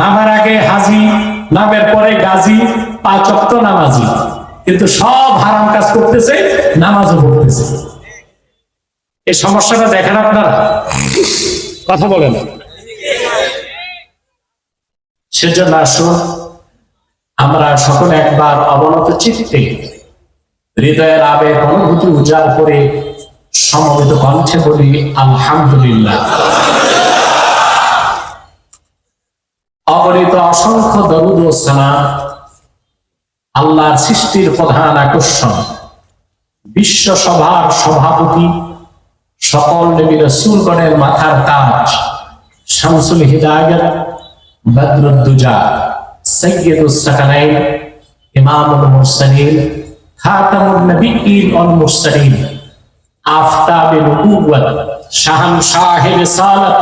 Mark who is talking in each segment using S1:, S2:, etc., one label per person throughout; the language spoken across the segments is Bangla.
S1: নামার আগে হাজি, নামের পরে গাজী, পাঁচ অক্ত নামাজি। কিন্তু সব হারাম কাজ করতেছে, নামাজও পড়তেছে। এই সমস্যাটা দেখেন আপনারা। কথা বলেন। সেজন্য আসুন, আমরা সকলে একবার অবনত চিত্তে হৃদয়ের আবেগ অনুভূতি উজাড় করে সমবেত কণ্ঠে বলি, আলহামদুলিল্লাহ। অগণিত অসংখ্য দরুদ ও সালাম, আল্লাহর সৃষ্টির প্রধান আকর্ষণ, বিশ্ব সভার সভাপতি, সকল নবী রসুলগণের মাথার তাজ, শামসুল হিদায়ত, বদরুদ্দুজা সৈয়দুস সাকানাইন, ইমামুল মুরসালিন, খাতামুন নবিয়্যিন ওয়াল মুরসালিন আফতাব নবুওয়াত শাহনশাহ রিসালাত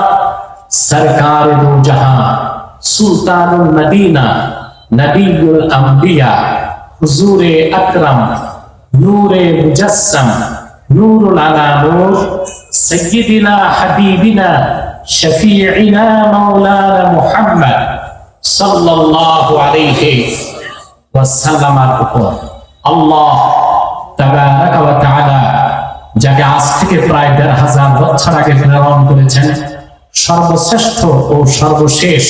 S1: সরকার দু জাহান। সুলতানুল মদিনা, নবীউল আম্বিয়া, হুজুর আকরাম, নূরে মুজাসসাম নূরুল আলা নূর, সৈয়দিনা হাবিবিনা, শফিঈনা মাওলানা মুহাম্মদ সাল্লাল্লাহু আলাইহি ওয়াসাল্লামার উপর। আল্লাহ তাবারাকা ওয়া তাআলা যাকে আজ থেকে প্রায় দেড় হাজার বছর আগে প্রেরণ করেছেন, সর্বশ্রেষ্ঠ ও সর্বশেষ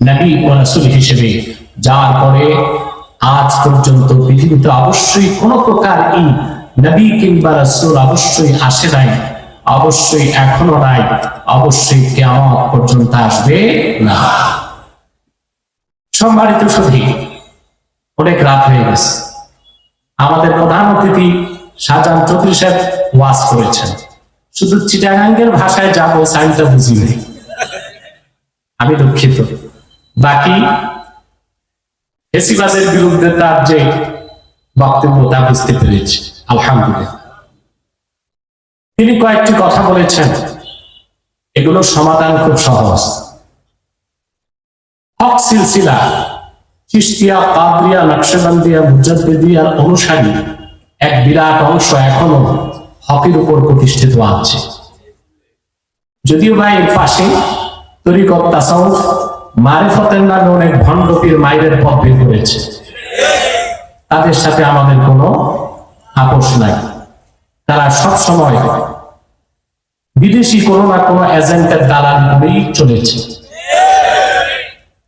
S1: নবী ও রাসূল হিসেবে, যার পরে আজ পর্যন্ত পৃথিবীতে অবশ্যই কোন প্রকার ই নবী কিংবা রাসূল অবশ্যই আসে নাই, অবশ্যই এখনও নাই, অবশ্যই কিয়ামত পর্যন্ত আসবে না। সম্মানিত সুধী অনেক রাত হয়ে গেছে। আমাদের প্রধান অতিথি শাহজাহান চৌধুরী সাহেব ওয়াজ করেছেন। শুধু চিটাগাঙ্গের ভাষায় যাব সাইনটা বুঝি আমি দুঃখিত। বাকি ফেসিবাদের বিরুদ্ধে তার যে বক্তব্য তা বুঝতে পেরেছি। আলহামদুলিল্লাহ। তিনি কয়েকটি কথা বলেছেন। সমাধান খুব সহজ। হক সিলসিলা চিস্তিয়া মুজাদ্দিদিয়ার অনুসারী এক বিরাট অংশ এখনও হকের উপর প্রতিষ্ঠিত আছে। যদিও বা এর পাশে মারিফতের নামে অনেক ভণ্ডপীর মাইরের পথ বের করেছে তাদের সাথে আমাদের কোনো আপোষ নাই তারা সব সময় বিদেশি কোনো না কোনো এজেন্টের দালাল করেই চলেছে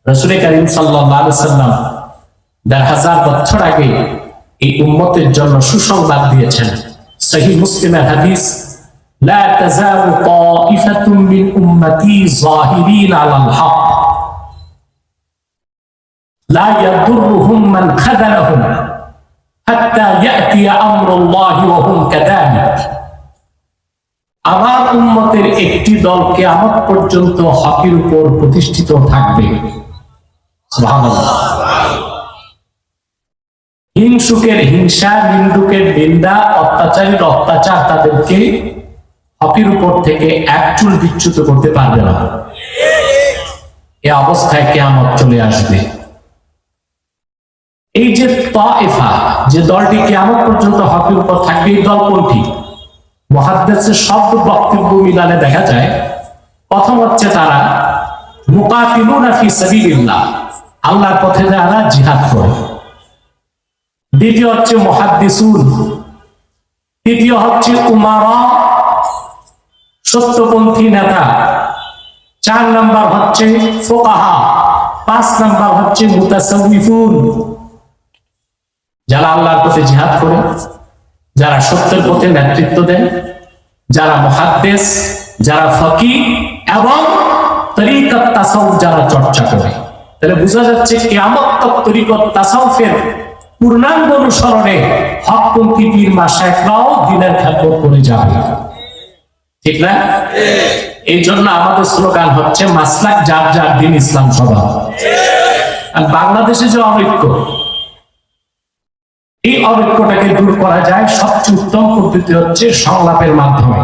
S1: রসুল করিম সাল্লাম দেড় হাজার বছর আগে এই উম্মতের জন্য সুসংবাদ দিয়েছেন সহি মুসলিমের হাদিস لا تزال طائفة من أمتي ظاهرين على الحق لا يضرهم من خذلهم حتى يأتي أمر الله وهم كذلك আমার উম্মতের একটি দল কেয়ামত পর্যন্ত হকের উপর প্রতিষ্ঠিত থাকবে সুবহানাল্লাহ। হিংসুকের হিংসা নিন্দুকের নিন্দা অত্যাচারীর অত্যাচার তাদেরকে হকের উপর থেকে এক চুল বিচ্যুত করতে পারবে না এ অবস্থায় কেয়ামত চলে আসবে এই যে তাইফা, যে দলটি কেয়ামত পর্যন্ত হকের উপর থাকবে, এই দল কোনটি? মহাদ্দেশের শব্দ বক্তব্য মিলানে দেখা যায়। প্রথম হচ্ছে তারা, মুকাতিলুনা ফি সাবিলিল্লাহ, আল্লাহর পথে যারা জিহাদ করে। দ্বিতীয় হচ্ছে মহাদ্দিসুন। তৃতীয় হচ্ছে উমারা, সত্যপন্থী নেতা। চার নাম্বার হচ্ছে ফোকাহা, পাঁচ নাম্বার হচ্ছে মুতাসাউফুন যারা আল্লাহর পথে জিহাদ করে, যারা সত্যের পথে নেতৃত্ব দেন যারা মহাদ্দেশ যারা ফকি এবং তরিকত তাসাউফ যারা চর্চা করে। তাহলে বোঝা যাচ্ছে কিয়ামত তরিকত তাসাউফের পূর্ণাঙ্গ অনুসরণে হকপন্থী পীর মাসায়করাও দিনের খেদমত করে যাবে। ঠিক না? এই জন্য আমাদের স্লোগান হচ্ছে, মাসলাক যার যার দিন ইসলাম সভা। আর বাংলাদেশে যে অনৈক্য এই অনৈক্যটাকে দূর করা যায় সবচেয়ে উত্তম পদ্ধতি হচ্ছে সংলাপের মাধ্যমে।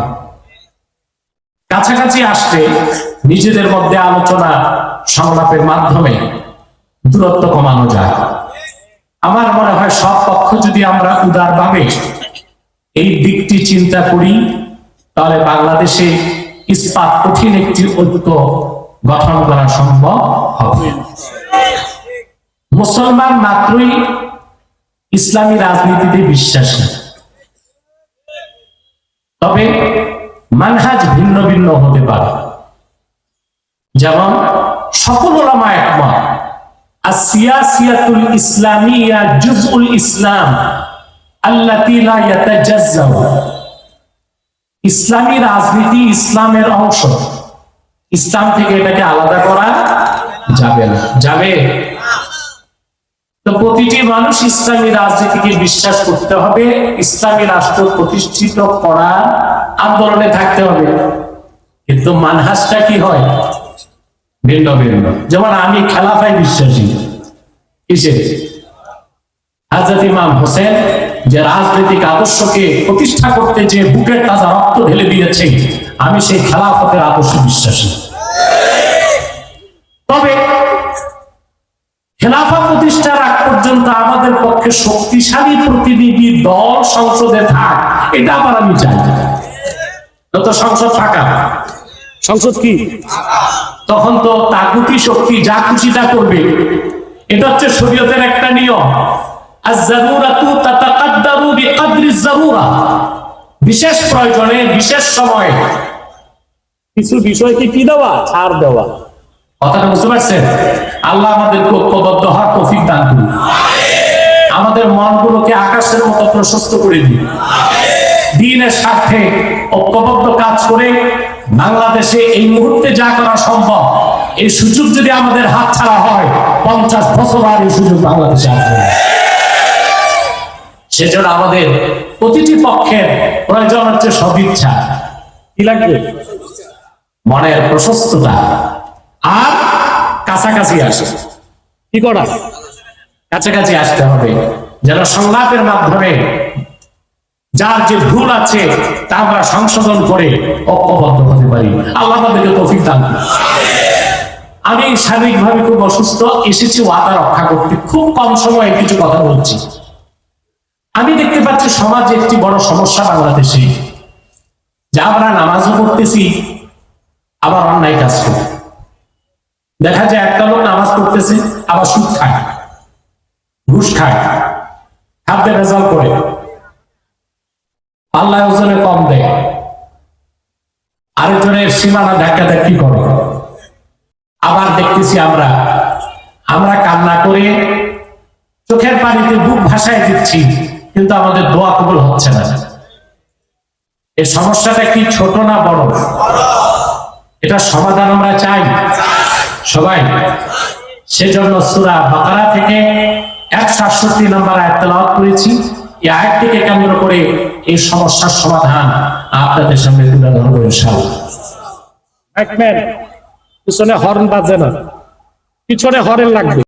S1: কাছাকাছি আসতে নিজেদের মধ্যে আলোচনা সংলাপের মাধ্যমে দূরত্ব কমানো যায়। আমার মনে হয় সব পক্ষ যদি আমরা উদারভাবে এই দিকটি চিন্তা করি, তাহলে বাংলাদেশে ইস্পাত কঠিন একটি ঐক্য গঠন করা সম্ভব হবে। মুসলমান মাত্রই ইসলামী রাজনীতিতে বিশ্বাসী তবে মানহাজ ভিন্ন ভিন্ন হতে পারে। যেমন সকল ওলামা একমত আসিয়াসিয়াতুল ইসলামিয়া জুজউল ইসলাম আল্লাতী লা ইয়াতাজাজ্জাউ। ইসলামী রাজনীতি ইসলামের অংশ। ইসলাম থেকে এটাকে আলাদা করা যাবে না। যাবে? তো প্রতিটি মানুষ ইসলামী রাজনীতিকে বিশ্বাস করতে হবে, ইসলামী রাষ্ট্র প্রতিষ্ঠিত করার আন্দোলনে থাকতে হবে। কিন্তু মানহাজটা কি হয়? ভিন্ন ভিন্ন। যেমন আমি খেলাফায় বিশ্বাসী। কিসে হাজরত ইমাম হোসেন যে রাজনৈতিক আদর্শকে প্রতিষ্ঠা করতে যে বুকের তাজা রক্ত ঢেলে দিয়েছে আমি সেই খেলাফতের আদর্শে বিশ্বাসী। তবে খেলাফা প্রতিষ্ঠার আগ পর্যন্ত আমাদের পক্ষে শক্তিশালী প্রতিনিধি দল সংসদে থাক, এটা আবার আমি চাই যত সংসদ থাকা সংসদ কি? তখন তো তাগুতি শক্তি যা খুশি তা করবে। এটা হচ্ছে শরীয়তের একটা নিয়ম। বিশেষ প্রয়োজনে, বিশেষ সময়ে। কিছু বিষয়কে কি দেওয়া? ছাড় দেওয়া। কথাটা বুঝতে পারছেন? আল্লাহ আমাদেরকে ঐক্যবদ্ধ হওয়ার তৌফিক দান করুন। আমাদের মনগুলোকে আকাশের মতো প্রশস্ত করে দিন। দিনের স্বার্থে ঐক্যবদ্ধ কাজ করে বাংলাদেশে এই মুহূর্তে যা করা সম্ভব, এই সুযোগ যদি আমাদের হাত ছাড়া হয়, পঞ্চাশ বছর আর এই সুযোগ বাংলাদেশে আসবে। সেজন্য আমাদের প্রতিটি পক্ষের প্রয়োজন হচ্ছে সদিচ্ছা। কি লাগবে? মনের প্রশস্ততা। আর কাছাকাছি আসে। কি করা? কাছাকাছি আসতে হবে। যেন সংলাপের মাধ্যমে যার যে ভুল আছে, তা আমরা সংশোধন করে ঐক্যবদ্ধ হতে পারি। আল্লাহ আমাদেরকে তৌফিক দান। আমি শারীরিকভাবে খুব অসুস্থ, এসেছি ওয়াদা রক্ষা করতে। খুব কম সময়ে কিছু কথা বলছি। আমি দেখতে পাচ্ছি সমাজে একটি বড় সমস্যা বাংলাদেশে। যা আমরা নামাজও পড়তেছি, আবার অন্যায় কাজ করি। দেখা যায় একটা লোক নামাজ পড়তেছে, আবার সুদ খায়, ঘুষ খায় খাদ্যে রেজাল্ট করে। পাল্লায় ওজনে কম দেয়। আরেকজনের সীমানা ধাক্কা ধাক্কি করে? আবার দেখতেছি আমরা আমরা কান্না করে চোখের পানিতে বুক ভাসায় দিচ্ছি, কিন্তু আমাদের দোয়া কবুল হচ্ছে না। এই সমস্যাটা কি ছোট না বড়? এটা সমাধান আমরা চাই। সবাই, সেজন্য সুরা বাকারা থেকে একশো আটষট্টি নম্বর আয়াত তেলাওয়াত করেছি। এই আয়াতটিকে কেন্দ্র করে এই সমস্যার সমাধান আপনাদের সামনে তুলে ধরবো ইনশাআল্লাহ। পিছনে হর্ন বাজে না। পিছনে হরেন লাগবে।